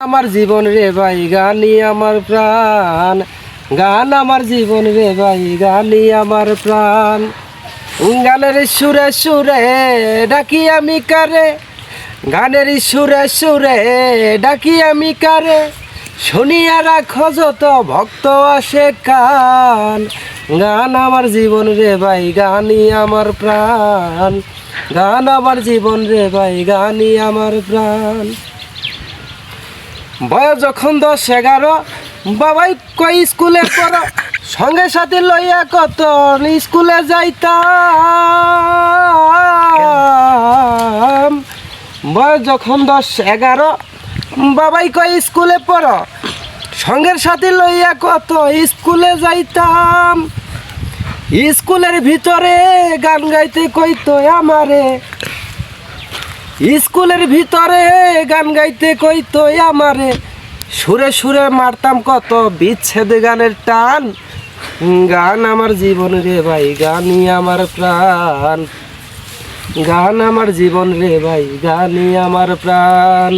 আমার জীবন রে ভাই গানি আমার প্রাণ। গান আমার জীবন রে ভাই গানি আমার প্রাণ। গানের সুরে সুরে ডাকি আমি কারে? গানের সুরে সুরে ডাকি আমি কারে? শুনিয়া রাখো যত ভক্ত আসে কান। গান আমার জীবন রে ভাই গানি আমার প্রাণ। গান আমার জীবন রে ভাই গানি আমার প্রাণ। বয়স যখন দশ এগারো, বাবাই কই স্কুলে পড়ো? সঙ্গে সাথে লইয়া কত স্কুলে যাইতাম। বয়স যখন দশ এগারো, বাবাই কই স্কুলে পড়ো? সঙ্গের সাথে লইয়া কত স্কুলে যাইতাম। স্কুলের ভিতরে গান গাইতে কইতো আমারে। স্কুলের ভিতরে গান গাইতে কইতো আমারে। সুরে সুরে মারতাম কত বিচ্ছেদ গানের টান। গান আমার জীবন রে ভাই, গানই আমার প্রাণ। গান আমার জীবন রে ভাই, গানই আমার প্রাণ।